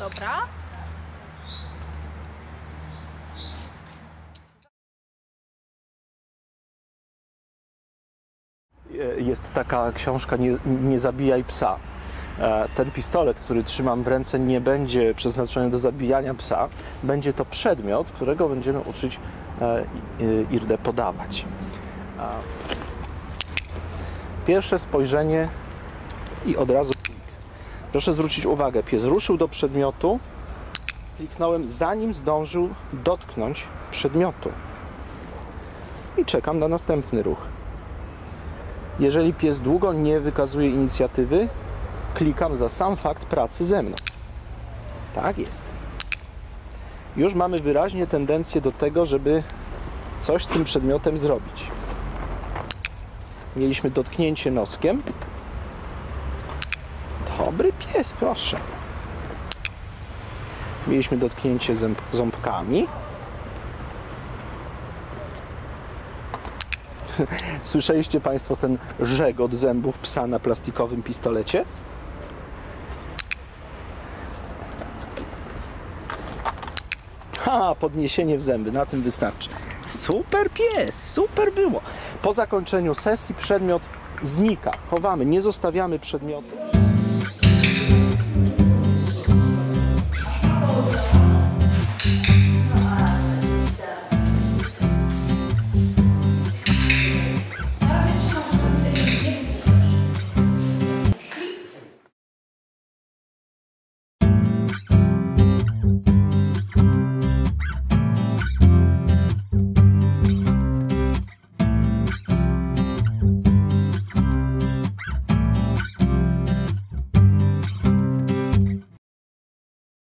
Dobra. E, Jest taka książka Nie, nie zabijaj psa. E, Ten pistolet, który trzymam w ręce, nie będzie przeznaczony do zabijania psa. Będzie to przedmiot, którego będziemy uczyć e, i- Irdę podawać. Pierwsze spojrzenie i od razu. Proszę zwrócić uwagę, pies ruszył do przedmiotu, kliknąłem zanim zdążył dotknąć przedmiotu. I czekam na następny ruch. Jeżeli pies długo nie wykazuje inicjatywy, klikam za sam fakt pracy ze mną. Tak jest. Już mamy wyraźnie tendencję do tego, żeby coś z tym przedmiotem zrobić. Mieliśmy dotknięcie noskiem. Dobry pies, proszę. Mieliśmy dotknięcie ząb ząbkami. Słyszeliście Państwo ten żegot zębów psa na plastikowym pistolecie? Ha, podniesienie w zęby, na tym wystarczy. Super pies, super było. Po zakończeniu sesji przedmiot znika. Chowamy, nie zostawiamy przedmiotu.